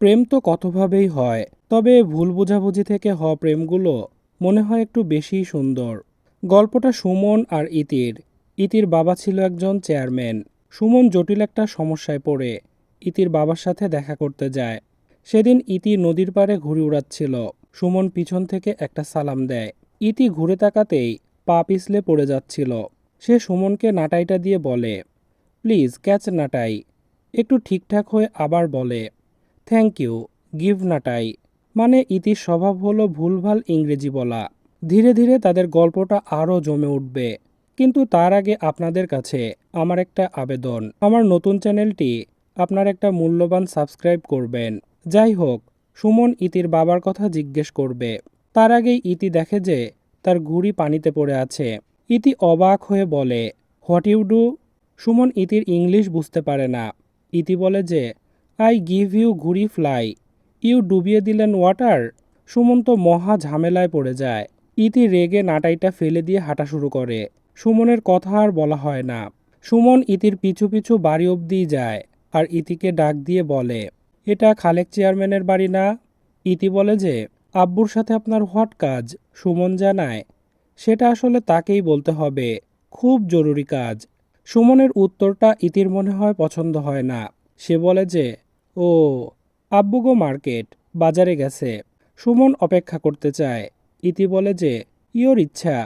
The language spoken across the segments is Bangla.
প্রেম তো কতভাবেই হয়, তবে ভুল বোঝাবুঝি থেকে হওয়া প্রেমগুলো মনে হয় একটু বেশিই সুন্দর। গল্পটা সুমন আর ইতির। ইতির বাবা ছিল একজন চেয়ারম্যান। সুমন জটিল একটা সমস্যায় পড়ে। ইতির বাবার সাথে দেখা করতে যায়। সেদিন ইতি নদীর পাড়ে ঘুড়ি উড়াচ্ছিল। সুমন পিছন থেকে একটা সালাম দেয়। ইতি ঘুরে তাকাতেই পা পিছলে পড়ে যাচ্ছিল। সে সুমনকে নাটাইটা দিয়ে বলে, প্লিজ, ক্যাচ নাটাই। একটু ঠিকঠাক হয়ে আবার বলে থ্যাংক ইউ, গিভ নাটাই মানে ইতির স্বভাব হলো ভুলভাল ইংরেজি বলা। ধীরে ধীরে তাদের গল্পটা আরও জমে উঠবে। কিন্তু তার আগে আপনাদের কাছে আমার একটা আবেদন। আমার নতুন চ্যানেলটি আপনার একটা মূল্যবান সাবস্ক্রাইব করবেন। যাই হোক, সুমন ইতির বাবার কথা জিজ্ঞেস করবে। তার আগেই ইতি দেখে যে তার ঘুড়ি পানিতে পড়ে আছে। ইতি অবাক হয়ে বলে, হোয়াট ইউ ডু? সুমন ইতির ইংলিশ বুঝতে পারে না। ইতি বলে যে আই গিভ ইউ ঘুড়ি ফ্লাই। ইউ ডুবিয়ে দিলেন ওয়াটার। সুমন তো মহা ঝামেলায় পড়ে যায়। ইতি রেগে নাটাইটা ফেলে দিয়ে হাঁটা শুরু করে। সুমনের কথা আর বলা হয় না। সুমন ইতির পিছু পিছু বাড়ি অবধিই যায় আর ইতিকে ডাক দিয়ে বলে, এটা খালেক চেয়ারম্যানের বাড়ি না? ইতি বলে যে, আব্বুর সাথে আপনার হোয়াট কাজ? সুমন জানায়, সেটা আসলে তাকেই বলতে হবে। খুব জরুরি কাজ। সুমনের উত্তরটা ইতির মনে হয় পছন্দ হয় না। সে বলে যে ও আব্বু গো মার্কেট বাজারে গেছে। সুমন অপেক্ষা করতে চায়। ইতি বলে যে ইওর ইচ্ছা,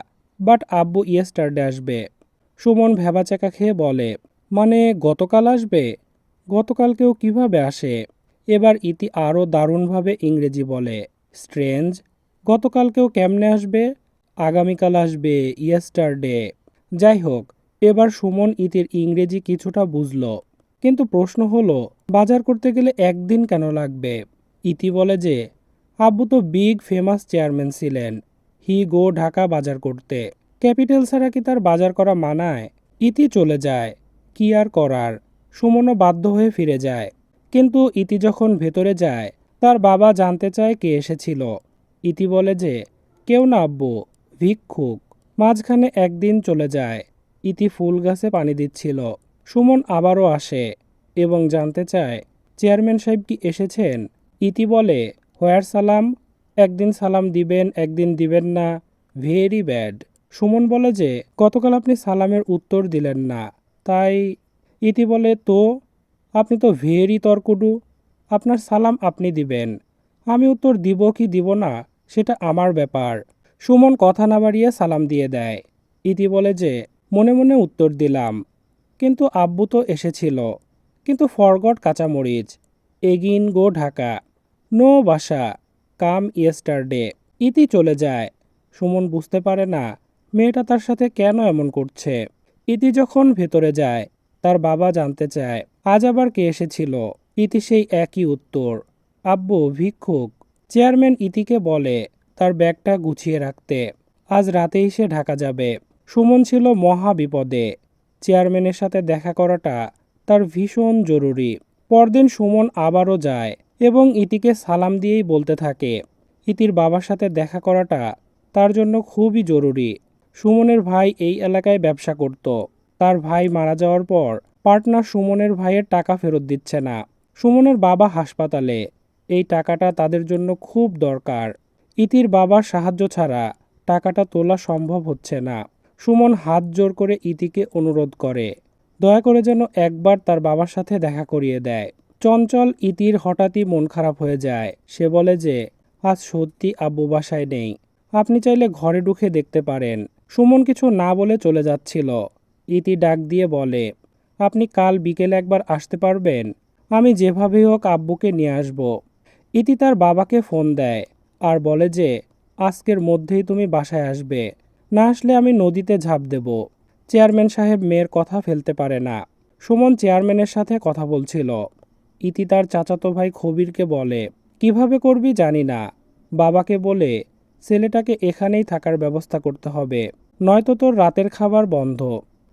বাট আব্বু ইয়েস্টারডে আসবে। সুমন ভেবাচাকা খেয়ে বলে মানে গতকাল আসবে? গতকাল কেউ কীভাবে আসে? এবার ইতি আরও দারুণভাবে ইংরেজি বলে, স্ট্রেঞ্জ গতকাল কেউ কেমনে আসবে? আগামীকাল আসবে ইয়েস্টারডে। যাই হোক, এবার সুমন ইতির ইংরেজি কিছুটা বুঝল। কিন্তু প্রশ্ন হলো, বাজার করতে গেলে একদিন কেন লাগবে? ইতি বলে যে, আব্বু তো বিগ ফেমাস চেয়ারম্যান ছিলেন। হি গো ঢাকা বাজার করতে। ক্যাপিটাল ছাড়া কি তার বাজার করা মানায়? ইতি চলে যায়। কি আর করার? সুমনও বাধ্য হয়ে ফিরে যায়। কিন্তু ইতি যখন ভেতরে যায়, তার বাবা জানতে চায় কে এসেছিল। ইতি বলে যে, কেউ না আব্বু, ভিক্ষুক। মাঝখানে একদিন চলে যায়। ইতি ফুল গাছে পানি দিচ্ছিল। সুমন আবারও আসে এবং জানতে চায়, চেয়ারম্যান সাহেব কি এসেছেন? ইতি বলে, হোয়ার সালাম, একদিন সালাম দিবেন, একদিন দিবেন না, ভেরি ব্যাড। সুমন বলে যে, গতকাল আপনি সালামের উত্তর দিলেন না, তাই ইতি বলে, তো, আপনি তো ভেরি তর্কুডু, আপনার সালাম আপনি দিবেন, আমি উত্তর দিব কি দিব না, সেটা আমার ব্যাপার। সুমন কথা না বাড়িয়ে সালাম দিয়ে দেয়। ইতি বলে যে, মনে মনে উত্তর দিলাম। কিন্তু আব্বু তো এসেছিল। কিন্তু ফরগট কাঁচামরিচ, এগিন গো ঢাকা, নো বাসা, কাম ইয়েস্টারডে, ইতি চলে যায়। সুমন বুঝতে পারে না, মেয়েটা তার সাথে কেন এমন করছে। ইতি যখন ভেতরে যায়, তার বাবা জানতে চায়, আজ আবার কে এসেছিল? ইতি সেই একই উত্তর। আব্বু ভিক্ষুক, চেয়ারম্যান ইতিকে বলে, তার ব্যাগটা গুছিয়ে রাখতে। আজ রাতেই সে ঢাকা যাবে। সুমন ছিল মহা বিপদে। চেয়ারম্যানের সাথে দেখা করাটা তার ভীষণ জরুরি। পরদিন সুমন আবারও যায় এবং ইতিকে সালাম দিয়েই বলতে থাকে ইতির বাবার সাথে দেখা করাটা তার জন্য খুবই জরুরি। সুমনের ভাই এই এলাকায় ব্যবসা করত। তার ভাই মারা যাওয়ার পর পার্টনার সুমনের ভাইয়ের টাকা ফেরত দিচ্ছে না। সুমনের বাবা হাসপাতালে। এই টাকাটা তাদের জন্য খুব দরকার। ইতির বাবার সাহায্য ছাড়া টাকাটা তোলা সম্ভব হচ্ছে না। সুমন হাত জোর করে ইতিকে অনুরোধ করে। দয়া করে যেন একবার তার বাবার সাথে দেখা করিয়ে দেয়। চঞ্চল ইতির হঠাৎই মন খারাপ হয়ে যায়। সে বলে যে, আজ সত্যি আব্বু বাসায় নেই। আপনি চাইলে ঘরে ঢুকে দেখতে পারেন সুমন কিছু না বলে চলে যাচ্ছিল। ইতি ডাক দিয়ে বলে, আপনি কাল বিকেলে একবার আসতে পারবেন? আমি যেভাবেই হোক আব্বুকে নিয়ে আসব। ইতি তার বাবাকে ফোন দেয় আর বলে যে, আজকের মধ্যেই তুমি বাসায় আসবে। না আসলে আমি নদীতে ঝাঁপ দেব। চেয়ারম্যান সাহেব মেয়ের কথা ফেলতে পারে না। সুমন চেয়ারম্যানের সাথে কথা বলছিল। ইতি তার চাচাতো ভাই খবিরকে বলে, কীভাবে করবি জানি না। বাবাকে বলে, ছেলেটাকে এখানেই থাকার ব্যবস্থা করতে হবে। নয়তো তোর রাতের খাবার বন্ধ।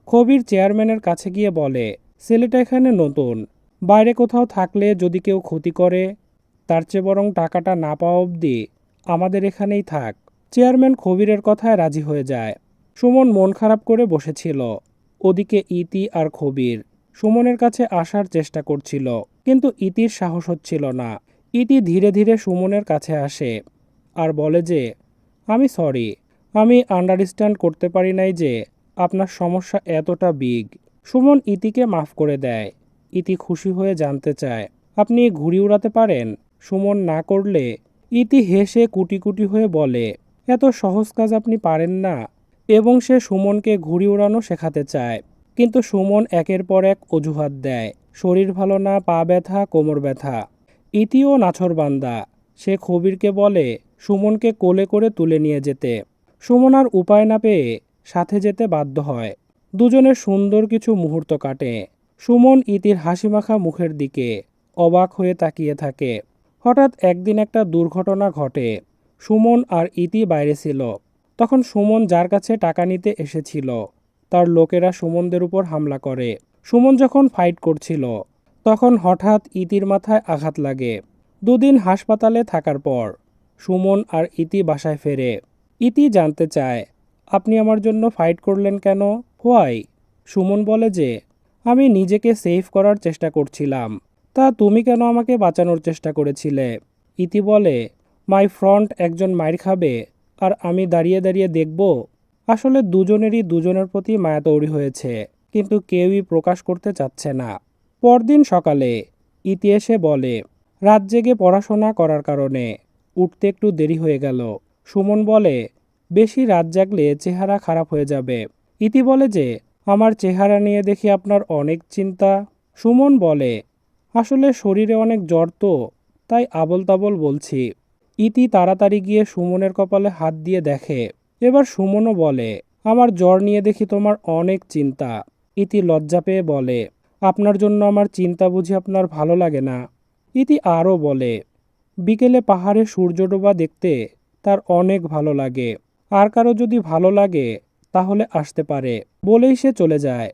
খবির চেয়ারম্যানের কাছে গিয়ে বলে, ছেলেটা এখানে নতুন। বাইরে কোথাও থাকলে যদি কেউ ক্ষতি করে, তার চেয়ে বরং টাকাটা না পাওয়া অবধি আমাদের এখানেই থাক। চেয়ারম্যান খবিরের কথায় রাজি হয়ে যায়। সুমন মন খারাপ করে বসেছিল। ওদিকে ইতি আর খবির। সুমনের কাছে আসার চেষ্টা করছিল, কিন্তু ইতির সাহস হচ্ছিল না। ইতি ধীরে ধীরে সুমনের কাছে আসে আর বলে যে, আমি সরি, আমি আন্ডারস্ট্যান্ড করতে পারি নাই যে আপনার সমস্যা এতটা বিগ। সুমন ইতিকে মাফ করে দেয়। ইতি খুশি হয়ে জানতে চায়, আপনি ঘুড়ি উড়াতে পারেন? সুমন না করলে ইতি হেসে কুটি কুটি হয়ে বলে এত সহজ কাজ আপনি পারেন না এবং সে সুমনকে ঘুড়ি উড়ানো শেখাতে চায়। কিন্তু সুমন একের পর এক অজুহাত দেয়। শরীর ভালো না, পা ব্যথা, কোমর ব্যথা। ইতিও নাছরবান্দা সে খবিরকে বলে, সুমনকে কোলে করে তুলে নিয়ে যেতে। সুমন আর উপায় না পেয়ে সাথে যেতে বাধ্য হয়। দুজনের সুন্দর কিছু মুহূর্ত কাটে। সুমন ইতির হাসিমাখা মুখের দিকে অবাক হয়ে তাকিয়ে থাকে। হঠাৎ একদিন একটা দুর্ঘটনা ঘটে। সুমন আর ইতি বাইরে ছিল। তখন সুমন যার কাছে টাকা নিতে এসেছিল, তার লোকেরা সুমনদের উপর হামলা করে। সুমন যখন ফাইট করছিল, তখন হঠাৎ ইতির মাথায় আঘাত লাগে। দুদিন হাসপাতালে থাকার পর, সুমন আর ইতি বাসায় ফেরে। ইতি জানতে চায়, আপনি আমার জন্য ফাইট করলেন কেন? হোয়াই সুমন বলে যে, আমি নিজেকে সেভ করার চেষ্টা করছিলাম। তা তুমি কেন আমাকে বাঁচানোর চেষ্টা করেছিলে? ইতি বলে মাই ফ্রন্ট একজন মায়ের খাবে আর আমি দাঁড়িয়ে দাঁড়িয়ে দেখব। আসলে দুজনেরই দুজনের প্রতি মায়া তৈরি হয়েছে, কিন্তু কেউই প্রকাশ করতে চাচ্ছে না। পরদিন সকালে ইতি এসে বলে, রাত জেগে পড়াশোনা করার কারণে উঠতে একটু দেরি হয়ে গেল। সুমন বলে, বেশি রাত জাগলে চেহারা খারাপ হয়ে যাবে। ইতি বলে যে, আমার চেহারা নিয়ে দেখি আপনার অনেক চিন্তা। সুমন বলে, আসলে শরীরে অনেক জ্বর তো, তাই আবল তাবল বলছি। ইতি তাড়াতাড়ি গিয়ে সুমনের কপালে হাত দিয়ে দেখে। এবার সুমনও বলে, আমার জ্বর নিয়ে দেখি তোমার অনেক চিন্তা। ইতি লজ্জা পেয়ে বলে, আপনার জন্য আমার চিন্তা বুঝি আপনার ভালো লাগে না। ইতি আরও বলে, বিকেলে পাহাড়ে সূর্য ডোবা দেখতে তার অনেক ভালো লাগে। আর কারও যদি ভালো লাগে, তাহলে আসতে পারে। বলেই সে চলে যায়।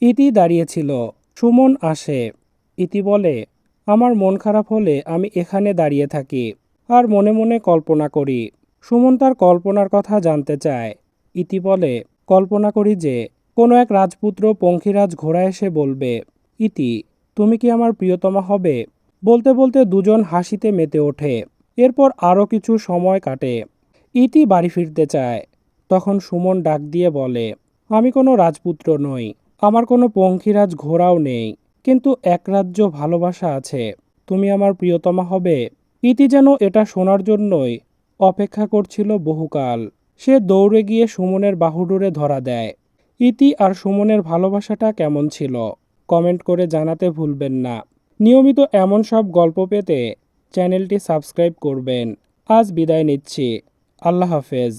ইতি দাঁড়িয়েছিল, সুমন আসে। ইতি বলে, আমার মন খারাপ হলে আমি এখানে দাঁড়িয়ে থাকি। আর মনে মনে কল্পনা করি। সুমন তার কল্পনার কথা জানতে চায়। ইতি বলে, কল্পনা করি যে, কোনো এক রাজপুত্র পঙ্খিরাজ ঘোড়া এসে বলবে, ইতি, তুমি কি আমার প্রিয়তমা হবে বলতে বলতে দুজন হাসিতে মেতে ওঠে। এরপর আরও কিছু সময় কাটে। ইতি বাড়ি ফিরতে চায়। তখন সুমন ডাক দিয়ে বলে, আমি কোনো রাজপুত্র নই। আমার কোনো পঙ্খিরাজ ঘোড়াও নেই। কিন্তু এক রাজ্য ভালোবাসা আছে। তুমি আমার প্রিয়তমা হবে ইতি যেন এটা শোনার জন্যই অপেক্ষা করছিল বহুকাল। সে দৌড়ে গিয়ে সুমনের বাহুডোরে ধরা দেয়। ইতি আর সুমনের ভালোবাসাটা কেমন ছিল? কমেন্ট করে জানাতে ভুলবেন না। নিয়মিত এমন সব গল্প পেতে চ্যানেলটি সাবস্ক্রাইব করবেন। আজ বিদায় নিচ্ছি। আল্লাহ হাফেজ।